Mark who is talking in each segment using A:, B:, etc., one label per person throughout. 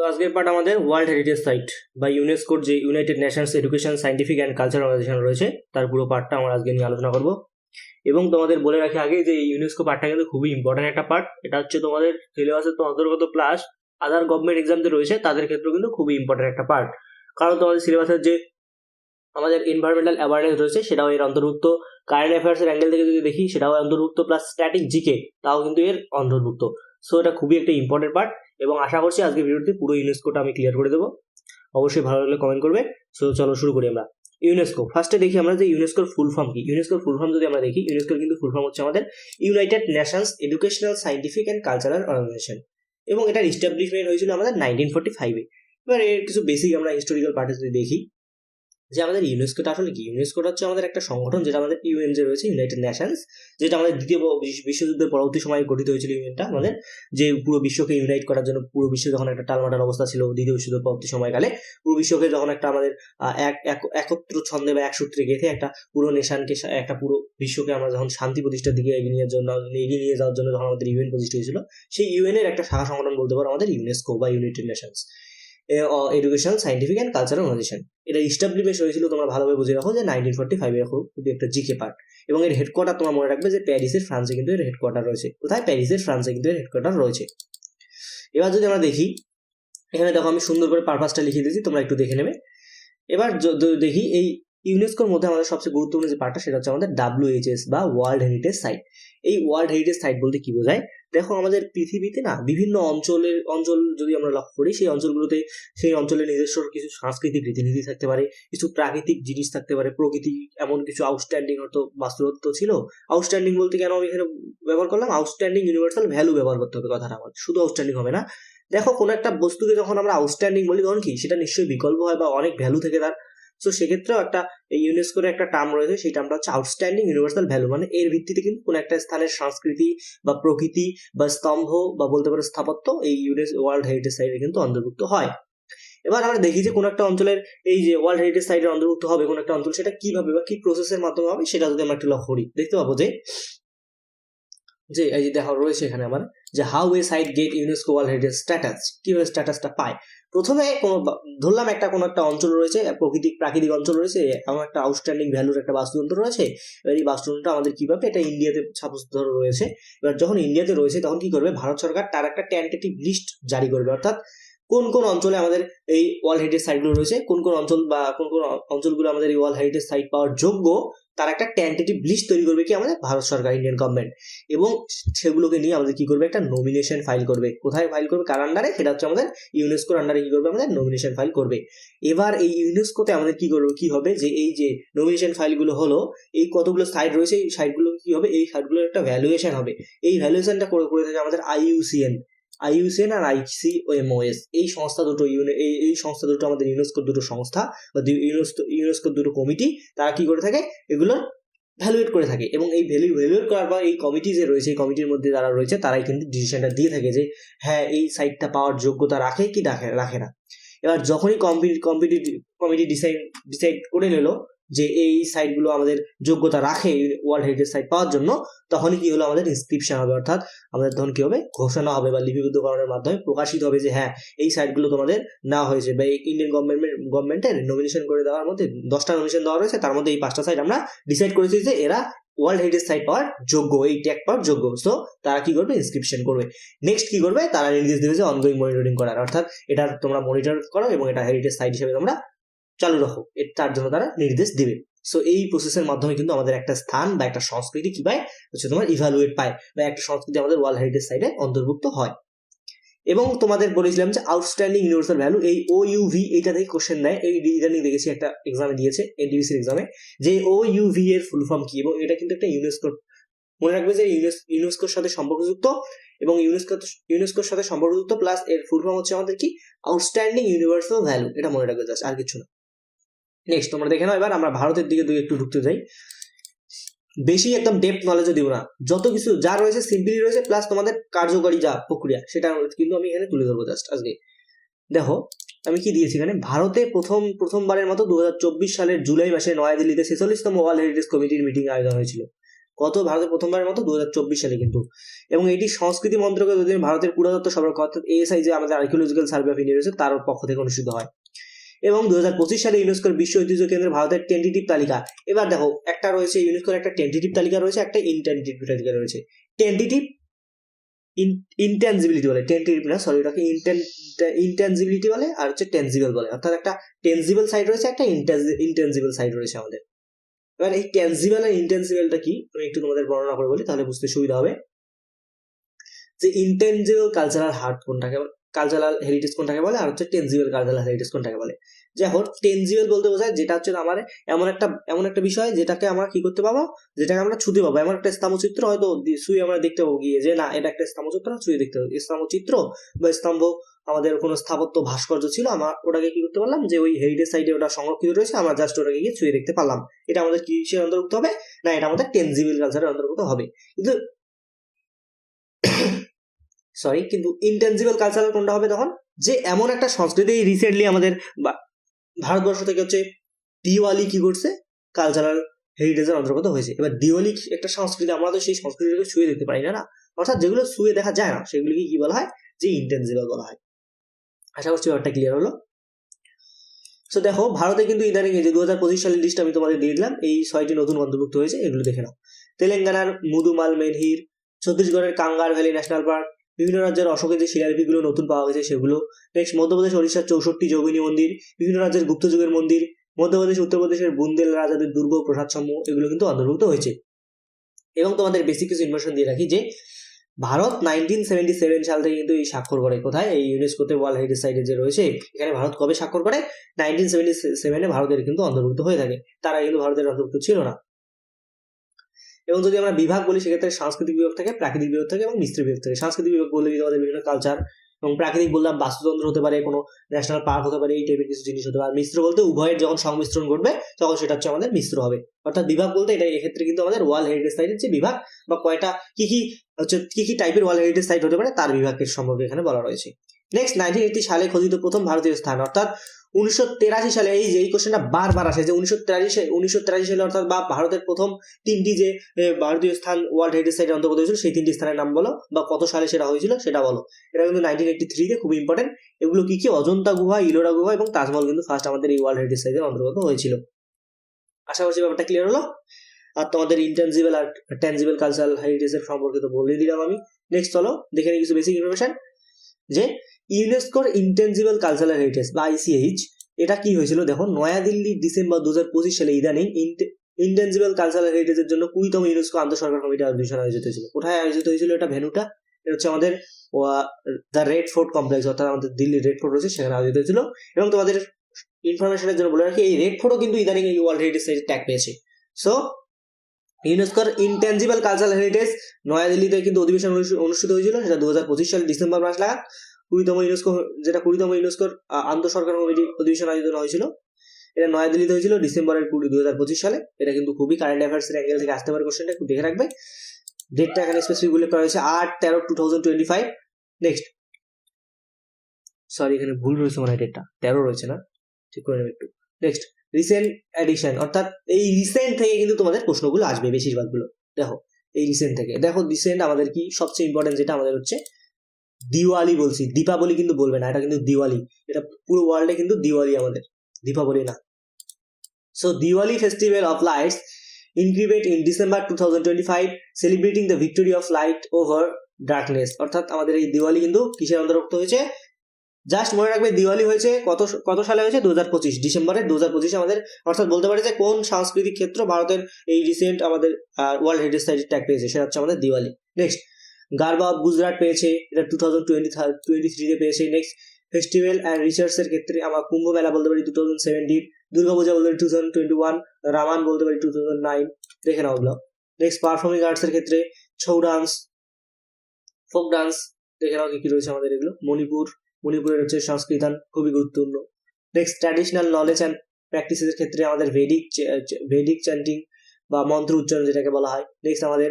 A: তো আজকের পার্ট আমাদের ওয়ার্ল্ড হেরিটেজ সাইট বা ইউনেস্কোর যে United Nations education scientific and culture organisation রয়েছে, তার পুরো পার্টটা আমরা আজকে নিয়ে আলোচনা করব। এবং তোমাদের বলে রাখি আগে যে ইউনেস্কো পার্টটা কিন্তু খুবই ইম্পর্টেন্ট একটা পার্ট এটা হচ্ছে তোমাদের সিলেবাসের তো অন্তর্গত প্লাস আদার গভর্নমেন্ট এক্সাম যে রয়েছে, তাদের ক্ষেত্রেও কিন্তু খুবই ইম্পর্টেন্ট একটা পার্ট কারণ তোমাদের সিলেবাসের যে আমাদের এনভায়রনমেন্টাল অ্যাওয়ারনেস রয়েছে, সেটাও এর অন্তর্ভুক্ত। কারেন্ট অ্যাফেয়ার্সের অ্যাঙ্গেল থেকে যদি দেখি, সেটাও অন্তর্ভুক্ত প্লাস স্ট্যাটিক জিকে তাও কিন্তু এর অন্তর্ভুক্ত। সো এটা খুবই একটা ইম্পর্টেন্ট পার্ট এবং আশা করছি আজকে ভিডিওটি পুরো ইউনেস্কোটা আমি ক্লিয়ার করে দেবো। অবশ্যই ভালো লাগলে কমেন্ট করবে। সো চলো শুরু করি আমরা। ইউনেস্কো ফার্স্টে দেখি আমরা যে ইউনেস্কোর ফুল ফর্ম কি। ইউনেস্কোর ফুল ফর্ম যদি আমরা দেখি ইউনেস্কোর কিন্তু ফুল ফর্ম হচ্ছে আমাদের United Nations educational scientific and cultural organisation এবং এটার ইস্টাবলিশমেন্ট হয়েছিল আমাদের নাইনটিন ফোর্টি ফাইভে এবার এর কিছু বেসিক আমরা হিস্টোরিক্যাল পার্টে যদি দেখি যে আমাদের ইউনেস্কোটা আসলে কি? ইউনেস্কোটা হচ্ছে আমাদের একটা সংগঠন যেটা আমাদের ইউএন যে রয়েছে ইউনাইটেড নেশনস যেটা আমাদের দ্বিতীয় বিশ্বযুদ্ধের পরবর্তী সময়ে গঠিত হয়েছিল ইউএনটা আমাদের যে পুরো বিশ্বকে ইউনাইট করার জন্য পুরো বিশ্ব যখন একটা টালমাটাল অবস্থা ছিল দ্বিতীয় বিশ্বযুদ্ধের পরবর্তী সময়কালে, পুরো বিশ্বকে যখন একটা আমাদের এক, এক- একত্র ছন্দে বা এক সূত্রে গেঁথে একটা পুরো নেশানকে একটা পুরো বিশ্বকে আমরা যখন শান্তি প্রতিষ্ঠার দিকে এগিয়ে নিয়ে জন্য, এগিয়ে নিয়ে যাওয়ার জন্য যখন আমাদের ইউএন প্রতিষ্ঠা হয়েছিল, সেই ইউএন এর একটা শাখা সংগঠন বলতে পারো আমাদের ইউনেস্কো বা United Nations education scientific and cultural organisation এটা ইস্টাবলিশ হয়েছিল তোমরা ভালোভাবে বুঝে রাখো যে নাইনটিন ফোর্টি ফাইভে খুব একটা জিকে পার্ট এবং এর হেডকোয়ার্টার তোমার মনে রাখবে যে প্যারিসের ফ্রান্সে কিন্তু এর হেডকোয়ার্টার রয়েছে। কোথায়? প্যারিসের ফ্রান্সে কিন্তু এর হেডকোয়ার্টার রয়েছে। এবার যদি আমরা দেখি, এখানে দেখো আমি সুন্দর করে পারপাসটা লিখে দিয়েছি, তোমরা একটু দেখে নেবে। এবার দেখি এই ইউনেস্কোর মধ্যে আমাদের সবচেয়ে গুরুত্বপূর্ণ যে পার্টটা সেটা হচ্ছে আমাদের ডাব্লিউএইচএস বা ওয়ার্ল্ড হেরিটেজ সাইট এই ওয়ার্ল্ড হেরিটেজ সাইট বলতে কি বোঝায়? দেখো আমাদের পৃথিবীতে না বিভিন্ন অঞ্চলের, অঞ্চল যদি আমরা লক্ষ্য করি, সেই অঞ্চলগুলোতে সেই অঞ্চলের নিজস্ব কিছু সাংস্কৃতিক রীতিনীতি থাকতে পারে, কিছু প্রাকৃতিক জিনিস থাকতে পারে, প্রকৃতি, এমন কিছু আউটস্ট্যান্ডিং হয়তো বাস্তবত্ব ছিল। আউটস্ট্যান্ডিং বলতে কেন আমি এখানে ব্যবহার করলাম? আউটস্ট্যান্ডিং ইউনিভার্সাল ভ্যালু ব্যবহার করতে হবে কথাটা আমার, শুধু আউটস্ট্যান্ডিং হবে না। দেখো কোনো একটা বস্তুকে যখন আমরা আউটস্ট্যান্ডিং বলি তখন কি? সেটা নিশ্চয়ই বিকল্প হয় বা অনেক ভ্যালু থেকে তার সো সেক্ষেত্রেও একটা ইউনেস্কোর একটা টার্ম রয়েছে, সেই টার্মটা হচ্ছে আউটস্ট্যান্ডিং ইউনিভার্সাল ভ্যালু মানে এর ভিত্তিতে কিন্তু কোনো একটা স্থানের সংস্কৃতি বা প্রকৃতি বা স্তম্ভ বা বলতে পারো স্থাপত্য এই ইউনেস ওয়ার্ল্ড হেরিটেজ সাইটে কিন্তু অন্তর্ভুক্ত হয়। এবার আমরা দেখি যে কোনো একটা অঞ্চলের এই যে ওয়ার্ল্ড হেরিটেজ সাইটে অন্তর্ভুক্ত হবে কোনো একটা অঞ্চল, সেটা কীভাবে বা কি প্রসেসের মাধ্যমে হবে, সেটা যদি আমরা একটু লক্ষ্য করি, দেখতে পাবো যে যে এই যে দেখা রয়েছে এখানে আমার, যে how a site get UNESCO world heritage status কীভাবে স্ট্যাটাসটা পায়। প্রথমে কোনো ধরলাম একটা কোনো একটা অঞ্চল রয়েছে প্রাকৃতিক প্রাকৃতিক অঞ্চল রয়েছে, এমন একটা আউটস্ট্যান্ডিং ভ্যালুর একটা বাস্তুতন্ত্র রয়েছে, এবার এই বাস্তুতন্ত্রটা আমাদের কীভাবে এটা ইন্ডিয়াতে সাপোজ ধরো রয়েছে, এবার যখন ইন্ডিয়াতে রয়েছে তখন কি করবে? ভারত সরকার তার একটা টেন্টেটিভ লিস্ট জারি করবে, অর্থাৎ কোন কোন অঞ্চলে আমাদের এই ওয়ার্ল্ড হেরিটেজ সাইটগুলো রয়েছে, কোন কোন অঞ্চল বা কোন কোন অঞ্চলগুলো আমাদের এই ওয়ার্ল্ড হেরিটেজ সাইট পাওয়ার যোগ্য তার একটা টেন্টেটিভ লিস্ট তৈরি করবে কি আমাদের ভারত সরকার ইন্ডিয়ান গভর্নমেন্ট এবং সেগুলোকে নিয়ে আমাদের কি করবে? একটা নমিনেশন ফাইল করবে। কোথায় ফাইল করবে? কার আন্ডারে সেটা হচ্ছে আমাদের ইউনেস্কোর আন্ডারে কি করবে? আমাদের নমিনেশন ফাইল করবে। এবার এই ইউনেস্কোতে আমাদের কি করবে? কি হবে? যে এই যে নমিনেশন ফাইলগুলো হলো, এই কতগুলো সাইট রয়েছে? এই সাইটগুলো কি হবে? এই সাইটগুলোর একটা ভ্যালুয়েশন হবে। এই ভ্যালুয়েশনটা করে করে থাকে আমাদের আইইউসিএন আইইউসিএন আর আইসিওএমওএস। এই সংস্থা দুটো এই এই সংস্থা দুটো আমাদের ইউনেস্কোর দুটো সংস্থা বা ইউনেস্কো, ইউনেস্কোর দুটো কমিটি, তারা কি করে থাকে? এগুলো ভ্যালুয়েট করে থাকে এবং এই ভ্যালু ভ্যালুয়েট করার পর এই কমিটি যে রয়েছে, এই কমিটির মধ্যে যারা রয়েছে, তারাই কিন্তু ডিসিশনটা দিয়ে থাকে যে হ্যাঁ এই সাইটটা পাওয়ার যোগ্যতা রাখে কি রাখে রাখে না। এবার যখনই committee committee committee decide decide করে নিল যে এই সাইটগুলো আমাদের যোগ্যতা রাখে ওয়ার্ল্ড হেরিটেজ সাইট পাওয়ার জন্য, তখনই কি হলো আমাদের ইনস্ক্রিপশন হবে। অর্থাৎ আমাদের তখন কি হবে? ঘোষণা হবে বা লিপিবদ্ধকরণের মাধ্যমে প্রকাশিত হবে যে হ্যাঁ এই সাইটগুলো তোমাদের না হয়েছে বা ইন্ডিয়ান গভর্নমেন্ট গভর্নমেন্টের নমিনেশন করে দেওয়ার মধ্যে দশটা নমিনেশন দেওয়া রয়েছে, তার মধ্যে এই পাঁচটা সাইট আমরা ডিসাইড করেছি যে এরা ওয়ার্ল্ড হেরিটেজ সাইট পাওয়ার যোগ্য, এই ট্যাগ পাওয়ার যোগ্য। সো তারা কি করবে? ইনস্ক্রিপশন করবে। নেক্সট কি করবে? তারা নির্দেশ দেবে যে অনগোয়িং মনিটরিং করার। অর্থাৎ এটা তোমরা মনিটর করো এবং এটা হেরিটেজ সাইট হিসেবে তোমরা চালু রাখো। এ- তার জন্য তারা নির্দেশ দেবে। সো এই প্রসেসের মাধ্যমে কিন্তু আমাদের একটা স্থান বা একটা সংস্কৃতি কি পায়? হচ্ছে তোমার ইভ্যালুয়েট পায় বা একটা সংস্কৃতি আমাদের ওয়ার্ল্ড হেরিটেজ সাইডে অন্তর্ভুক্ত হয়। এবং তোমাদের বলেছিলাম যে আউটস্ট্যান্ডিং ইউনিভার্সাল ভ্যালু এই ও ইউভি এটা থেকে কোশ্চেন দেয়। এই ইদানিং দেখেছি, একটা এক্সামে দিয়েছে এনটিভিসির এক্সামে যে ও ইউভি এর ফুল ফর্ম কি? এবং এটা কিন্তু একটা ইউনেস্কোর মনে রাখবে যে ইউনেস- ইউনেস্কোর সাথে সম্পর্কযুক্ত এবং ইউনেস্কো ইউনেস্কোর সাথে সম্পর্কযুক্ত প্লাস এর ফুল ফর্ম হচ্ছে আমাদের কি? আউটস্ট্যান্ডিং ইউনিভার্সাল ভ্যালু এটা মনে রাখবে জাস্ট আর কিছু না। নেক্সট তোমরা দেখে নাও, এবার আমরা ভারতের দিকে দুই একটু ঢুকতে যাই। বেশি একদম ডেপথ নলেজও দিব না। যত কিছু যা রয়েছে সিম্পলি রয়েছে প্লাস তোমাদের কার্যকরী যা প্রক্রিয়া, সেটা কিন্তু আমি এখানে তুলে ধরবো জাস্ট আজকে। দেখো, আমি কি দিয়েছি এখানে? ভারতে প্রথম, প্রথমবারের মতো দু হাজার চব্বিশ সালের জুলাই মাসে নয়াদিল্লিতে ছেচল্লিশতম ওয়ার্ল্ড হেরিটেজ কমিটির মিটিং আয়োজন হয়েছিল। কত ভারতে প্রথমবারের মতো দু হাজার চব্বিশ সালে কিন্তু। এবং এটি সংস্কৃতি মন্ত্রকের অধীনে ভারতের পুরাতত্ত্ব সরকার অর্থাৎ এএসআই যে আমাদের আর্কিওলজিক্যাল সার্ভে অফ ইন্ডিয়া রয়েছে, তার পক্ষ থেকে অনুষ্ঠিত হয়। এবং দু হাজার পঁচিশ সালে ইউনেস্কোর বিশ্ব ঐতিহ্য কেন্দ্রে ভারতের টেন্টেটিভ তালিকা। এবার দেখো, একটা রয়েছে ইউনেস্কোর একটা টেন্টেটিভ তালিকা রয়েছে, একটা ইনটেন্টেটিভ তালিকা রয়েছে। টেন্টেটিভ ইনটেনজিবিলিটি বলে টেন্টেটিভ না সরি ওটাকে ইনটেনজিবিলিটি বলে, আর হচ্ছে টেনজিবল বলে। অর্থাৎ একটা টেনজিবল সাইড রয়েছে, একটা ইনটেনজিবল সাইড রয়েছে আমাদের। এবার এই টেনজিবল আর ইনটেনজিবলটা কি? আমি একটু তোমাদের বর্ণনা করে বলি, তাহলে বুঝতে সুবিধা হবে। যে ইনটেনজিবল কালচারাল হার্ট কোনটাকে কালচারাল হেরিটেজ কোনটাকে বলে? আর হচ্ছে টেনজিবল কালচারাল হেরিটেজ কোনটাকে বলে? যাই টেনজিবল বলতে বোঝায় যেটা হচ্ছে আমার এমন একটা এমন একটা বিষয় যেটাকে আমরা কি করতে পাবো? যেটাকে আমরা ছুতে পাবো। এমন একটা স্তম্ভচিত্র হয়তো শুয়ে আমরা দেখতে পাবো গিয়ে যে না, এটা একটা স্তম্ভচিত্র ছুঁয়ে দেখতে পাবো স্তম্ভচিত্র বা স্তম্ভ আমাদের কোনো স্থাপত্য ভাস্কর্য ছিল, আমরা ওটাকে কি করতে পারলাম? যে ওই হেরিটেজ সাইডে ওটা সংরক্ষিত রয়েছে, আমরা জাস্ট ওটাকে গিয়ে ছুঁয়ে দেখতে পারলাম। এটা আমাদের কিসের অন্তর্ভুক্ত হবে? না, এটা আমাদের টেনজিবল কালচারের অন্তর্ভুক্ত হবে। কিন্তু সরি কিন্তু ইনটেনজিবল কালচারাল কোনটা হবে তখন? যে এমন একটা সংস্কৃতি রিসেন্টলি আমাদের ভারতবর্ষ থেকে হচ্ছে দিওয়ালি কি করছে? কালচারাল হেরিটেজের অন্তর্গত হয়েছে। এবার দিওয়ালি একটা সংস্কৃতি, আমরা তো সেই সংস্কৃতিটাকে ছুঁয়ে দেখতে পারি না না? অর্থাৎ যেগুলো ছুঁয়ে দেখা যায় না, সেগুলিকে কি বলা হয়? যে ইন্টেন্সিবল বলা হয়। আশা করছি ব্যাপারটা ক্লিয়ার হলো। সো দেখো, ভারতে কিন্তু ইদানিং এই যে দু হাজার পঁচিশ সালের লিস্ট আমি তোমাদের দিয়ে দিলাম, এই ছয়টি নতুন অন্তর্ভুক্ত হয়েছে, এগুলো দেখে নাও। তেলেঙ্গানার মুদুমাল মেনহির, ছত্তিশগড়ের কাঙ্গার ভ্যালি ন্যাশনাল পার্ক বিভিন্ন রাজ্যের অশোকের যে শিলালিপিগুলো নতুন পাওয়া গেছে সেগুলো। নেক্সট মধ্যপ্রদেশ, ওড়িশার চৌষট্টি যোগিনী মন্দির, বিভিন্ন রাজ্যের গুপ্ত যুগের মন্দির, মধ্যপ্রদেশ, উত্তরপ্রদেশের বুন্দেল রাজাদের দুর্গ প্রসাদ সমূহ এগুলো কিন্তু অন্তর্ভুক্ত হয়েছে। এবং তোমাদের বেসিক কিছু ইনফরমেশন দিয়ে রাখি যে, ভারত নাইনটিন সেভেন্টি সেভেন সাল থেকে কিন্তু এই স্বাক্ষর করে। কোথায়? এই ইউনেস্কোতে ওয়ার্ল্ড হেরিটেজ সাইটে যে রয়েছে, এখানে ভারত কবে স্বাক্ষর করে? নাইনটিন সেভেন্টি সেভেনে ভারতের কিন্তু অন্তর্ভুক্ত হয়ে থাকে। তারা কিন্তু ভারতের অন্তর্ভুক্ত ছিল না। এবং যদি আমরা বিভাগ বলি, সেক্ষেত্রে সাংস্কৃতিক বিভাগ থাকে, প্রাকৃতিক বিভাগ থাকে এবং মিস্ত্রি বিভাগ থাকে। সাংস্কৃতিক বিভাগ বললে আমাদের বিভিন্ন কালচার এবং প্রাকৃতিক বললাম বাস্তুতন্ত্র হতে পারে, কোনো ন্যাশনাল পার্ক হতে পারে, এই টাইপের কিছু জিনিস হতে পারে। মিশ্র বলতে উভয়ের যখন সংমিশ্রণ ঘটবে, তখন সেটা হচ্ছে আমাদের মিশ্র হবে। অর্থাৎ বিভাগ বলতে এটা এক্ষেত্রে কিন্তু আমাদের ওয়ার্ল্ড হেরিটেজ সাইটের যে বিভাগ বা কয়টা, কি কি হচ্ছে, কি কি টাইপের ওয়ার্ল্ড হেরিটেজ সাইট হতে পারে, তার বিভাগের সম্পর্কে এখানে বলা রয়েছে। নেক্সট নাইনটিন এইটি সালে খোদিত প্রথম ভারতীয় স্থান, অর্থাৎ উনিশশো তেরাশি সালে এই যে, এই কোশ্চেনটা বারবার আসে যে উনিশশো তেরাশি সালে, উনিশশো তেরাশি সালে অর্থাৎ বা ভারতের প্রথম তিনটি যে ভারতীয় স্থান ওয়ার্ল্ড হেরিটেজ সাইটে অন্তর্গত হয়েছিল, সেই তিনটি স্থানের নাম বলো বা কত সালে সেটা হয়েছিল সেটা বলো। এটা কিন্তু নাইনটিন থ্রিতে খুব ইম্পর্টেন্ট এগুলো কি কি? অজন্তা গুহা, ইলোরা গুহা এবং তাজমহল কিন্তু ফার্স্ট আমাদের এই ওয়ার্ল্ড হেরিটেজ সাইটের অন্তর্গত হয়েছিল। আশা করছি ব্যাপারটা ক্লিয়ার হলো? আর তোমাদের ইন্টেনজিবল আর টেনজিবল কালচারাল হেরিটেজের সম্পর্কে তো বলে দিলাম আমি। নেক্সট চলো, দেখে নিই কিছু বেসিক ইনফরমেশন যে ইউনেস্কোর ইন্টেনজিবল কালচারাল হেরিটেজ বা আইসিএইচ এটা কি হয়েছিল দেখো নয়াদিল্লি, ডিসেম্বর দু হাজার পঁচিশ সালে ইদানিং ইন্টেনজিবল কালচারাল হেরিটেজের জন্য কুড়িতম ইউনেস্কো আন্তঃসরকার কমিটি আয়োজন আয়োজিত হয়েছিল। কোথায় আয়োজিত হয়েছিল এটা ভেনুটা? এটা হচ্ছে আমাদের দ্য রেড ফোর্ট কমপ্লেক্স অর্থাৎ আমাদের দিল্লির রেড ফোর্ট রয়েছে, সেখানে আয়োজিত হয়েছিল। এবং তোমাদের ইনফরমেশনের জন্য বলে রাখি, এই রেড ফোর্টও কিন্তু ইদানিং এই ওয়ার্ল্ড হেরিটেজ সাইটে ট্যাগ পেয়েছে। সো ইউনেস্কোর ইনটেনজিবল কালচারাল হেরিটেজ নয়াদিল্লিতে কিন্তু অধিবেশন অনুষ্ঠিত হয়েছিল, সেটা দু হাজার পঁচিশ সাল ডিসেম্বর মাস নাগাদ। কুড়িতম ইউনেস্কো, যেটা কুড়িতম ইউনেস্কোর আন্তঃসরকার কমিটি অধিবেশন আয়োজন হয়েছিল। এটা নয়াদিল্লিতে হয়েছিল, ডিসেম্বরের কুড়ি দু হাজার পঁচিশ সালে। এটা কিন্তু খুবই কারেন্ট অ্যাফেয়ার্সের অ্যাঙ্গেল থেকে আসতে পারে কোশ্চেনটা একটু দেখে রাখবে। ডেটটা এখানে স্পেসিফিক উল্লেখ করা হয়েছে আট তেরো two thousand twenty five next sorry এখানে ভুল রয়েছে মনে হয় ডেটটা তেরো রয়েছে না? ঠিক করে নেবে একটু। নেক্সট রিসেন্ট অ্যাডিশন অর্থাৎ এই রিসেন্ট থেকে কিন্তু তোমাদের প্রশ্নগুলো আসবে বেশিরভাগগুলো। দেখো, এই রিসেন্ট থেকে। দেখো রিসেন্ট আমাদের কি সবচেয়ে ইম্পর্টেন্ট যেটা আমাদের হচ্ছে দিওয়ালি বলছি, দীপাবলি কিন্তু বলবে না, এটা কিন্তু দিওয়ালি। এটা পুরো ওয়ার্ল্ডে কিন্তু দিওয়ালি আমাদের, দীপাবলি না। So Diwali festival of lights inscribed in December two thousand twenty five celebrating the victory of light over darkness অর্থাৎ আমাদের এই দিওয়ালি কিন্তু কিসের অন্তর্ভুক্ত হয়েছে? জাস্ট মনে রাখবে, দিওয়ালি হয়েছে কত কত সালে হয়েছে? দু হাজার পঁচিশ ডিসেম্বরে দু হাজার পঁচিশে আমাদের, অর্থাৎ বলতে পারি যে কোন সাংস্কৃতিক ক্ষেত্র ভারতের এই রিসেন্ট আমাদের ওয়ার্ল্ড হেরিটেজ সাইট ট্যাগ পেয়েছে, সেটা হচ্ছে আমাদের দিওয়ালি। নেক্সট গারবা গুজরাট পেয়েছে, এটা টু থাউজেন্ড টোয়েন্টি টোয়েন্টি থ্রিতে পেয়েছে। নেক্সট ফেস্টিভ্যাল অ্যান্ড রিসার্চের ক্ষেত্রে আমরা কুম্ভ মেলা বলতে পারি টু থাউজেন্ড সেভেন্টিন দুর্গাপূজা বলতে পারি টু থাউজেন্ড টোয়েন্টি ওয়ান রামান বলতে পারি টু থাউজেন্ড নাইন দেখে নাও ওগুলো নেক্সট পারফর্মিং আর্টসের ক্ষেত্রে ছৌ ডান্স ফোক ডান্স দেখে নাও কি কি রয়েছে আমাদের এগুলো। মণিপুর, মণিপুরের হচ্ছে সংস্কৃতান খুবই গুরুত্বপূর্ণ। নেক্সট ট্র্যাডিশনাল নলেজ অ্যান্ড প্র্যাকটিসের ক্ষেত্রে আমাদের ভেডিক ভেডিক চ্যান্টিং বা মন্ত্র উচ্চারণ যেটাকে বলা হয়। নেক্সট আমাদের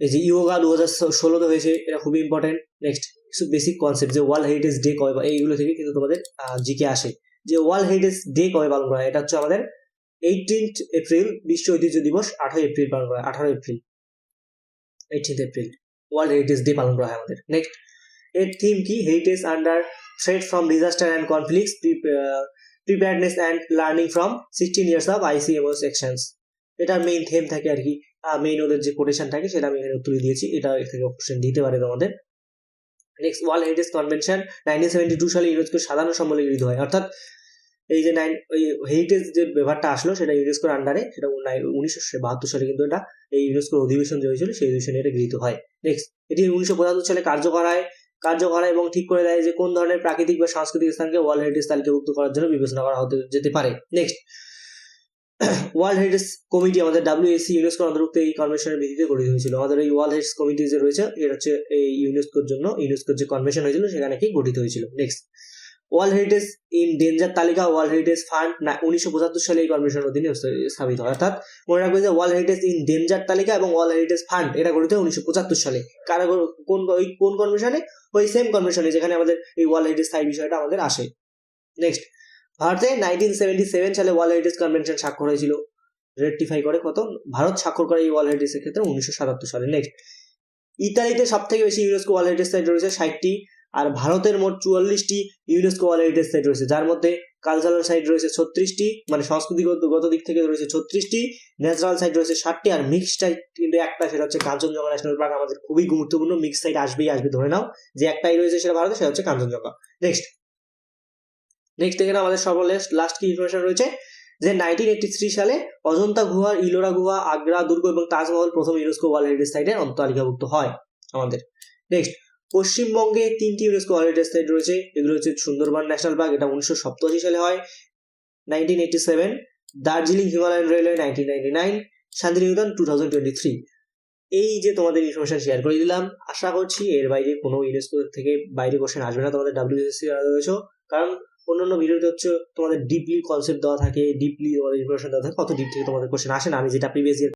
A: এই যে ইয়োগা দু হাজার ষোলোতে হয়েছে, এটা খুবই ইম্পর্টেন্ট নেক্সট কিছু বেসিক কনসেপ্ট যে ওয়ার্ল্ড হেরিটেজ ডে কবে বা এইগুলো থেকে কিন্তু তোমাদের জিকে আসে। যে ওয়ার্ল্ড হেরিটেজ ডে কবে পালন করা হয়? এটা হচ্ছে আমাদের এইটিন্থ এপ্রিল বিশ্ব ঐতিহ্য দিবস আঠারো এপ্রিল পালন করা হয় আঠারো April eighteenth April world heritage day পালন করা হয় আমাদের। নেক্সট এর থিম কি? Heritage under threat from disaster and conflicts preparedness and learning from sixteen years of ICOMOS sections এটার মেইন থিম থাকে আর কি। মেইন ওদের যে কোটেশন থাকে সেটা আমি এখানে তুলে দিয়েছি। এটা থেকে অপশন দিতে পারে তোমাদের। Next world heritage convention nineteen seventy two সালে ইউনেস্কোর সাধারণ সম্মেলনে গৃহীত হয়। অর্থাৎ এই যে নাইন ওই হেরিটেজ যে ব্যাপারটা আসলো, সেটা ইউনেস্কোর আন্ডারে সেটা উনিশশো বাহাত্তর সালে কিন্তু এটা এই ইউনেস্কোর অধিবেশন যে হয়েছিল, সেই অধিবেশনে এটা গৃহীত হয়। নেক্সট এটি উনিশশো পঁচাত্তর সালে কার্যকর হয় কার্যকর হয় এবং ঠিক করে দেয় যে কোন ধরনের প্রাকৃতিক বা সাংস্কৃতিক স্থানকে ওয়ার্ল্ড হেরিটেজ তালিকাভুক্ত করার জন্য বিবেচনা করা হতে, যেতে পারে। নেক্সট ওয়ার্ল্ড হেরিটেজ কমিটি আমাদের ডাব্লিউএসি ইউনেস্কোর অন্তর্ভুক্ত এই কনভেনশনের ভিত্তিতে গঠিত হয়েছিল। আমাদের এই ওয়ার্ল্ড হেরিটেজ কমিটি যে রয়েছে এটা হচ্ছে এই ইউনেস্কোর জন্য ইউনেস্কোর যে কনভেনশন হয়েছিল, সেখানে কি গঠিত হয়েছিল? Next world heritage in danger তালিকা ওয়ার্ল্ড হেরিটেজ ফান্ড উনিশশো পঁচাত্তর সালে এই কনভেনশনের অধীনে স্থাপিত হয়। অর্থাৎ, মনে রাখবে যে ওয়ার্ল্ড হেরিটেজ ইন ডেঞ্জার তালিকা এবং ওয়ার্ল্ড হেরিটেজ ফান্ড এটা গঠিত উনিশশো পঁচাত্তর সালে। কারা কোন, ওই কোন কনভেনশনে ওই সেম কনভেনশনে যেখানে আমাদের এই ওয়ার্ল্ড হেরিটেজ স্থায়ী বিষয়টা আমাদের আসে। নেক্সট ভারতে নাইনটিন সেভেন্টি সেভেন সালে ওয়ার্ল্ড হেরিটেজ কনভেনশন স্বাক্ষর হয়েছিল রেটিফাই করে কত? ভারত স্বাক্ষর করে এই ওয়ার্ল্ড হেরিটেজের ক্ষেত্রে উনিশশো সাতাত্তর সালে। নেক্সট ইতালিতে সব থেকে বেশি ইউনেস্কো ওয়ার্ল্ড হেরিটেজ সাইট রয়েছে ষাটটি, আর ভারতের মোট চুয়াল্লিশটি ইউনেস্কো ওয়ার্ল্ড হেরিটেজ সাইট রয়েছে, যার মধ্যে কালচারাল সাইট রয়েছে ছত্রিশটি মানে সংস্কৃতিগত দিক থেকে রয়েছে ছত্রিশটি ন্যাচারাল সাইট রয়েছে ষাটটি, আর মিক্স সাইট কিন্তু একটা, সেটা হচ্ছে কাঞ্চনজঙ্ঘা ন্যাশনাল পার্ক আমাদের খুবই গুরুত্বপূর্ণ মিক্স সাইট আসবেই, আসবে, ধরে নাও। যে একটাই রয়েছে সেটা ভারতে, সেটা হচ্ছে কাঞ্চনজঙ্ঘা। নেক্সট নেক্সট এখানে আমাদের সর্বলেশ লাস্ট কি ইনফরমেশন রয়েছে? যে নাইনটিন এইটি থ্রি সালে অজন্তা গুহা, ইলোরা গুহা, আগ্রা, দুর্গ এবং তাজমহল প্রথম ইউনেস্কো ওয়ার্ল্ড হেরিটেজ সাইটের তালিকাভুক্ত হয় আমাদের। নেক্সট পশ্চিমবঙ্গে তিনটি ইউনেস্কো ওয়ার্ল্ড হেরিটেজ সাইট রয়েছে। এগুলো হচ্ছে সুন্দরবন ন্যাশনাল পার্ক এটা উনিশশো সপ্তাশি সালে হয় nineteen eighty seven Darjeeling Himalayan railway nineteen ninety nine Santiniketan two thousand twenty three এই যে তোমাদের ইনফরমেশন শেয়ার করে দিলাম, আশা করছি এর বাইরে কোনো ইউনেস্কো থেকে বাইরে কোশ্চেন আসবে না। তোমাদের ডাব্লিউএসসি কারণ অন্যান্য ভিডিওতে হচ্ছে তোমাদের ডিপলি কনসেপ্ট দেওয়া থাকে ডিপলি তোমাদের ইনফরমেশন দেওয়া থাকে, কত ডিপ থেকে তোমাদের কোশ্চেন আসে না। আমি যেটা প্রিভিয়াস ইয়ার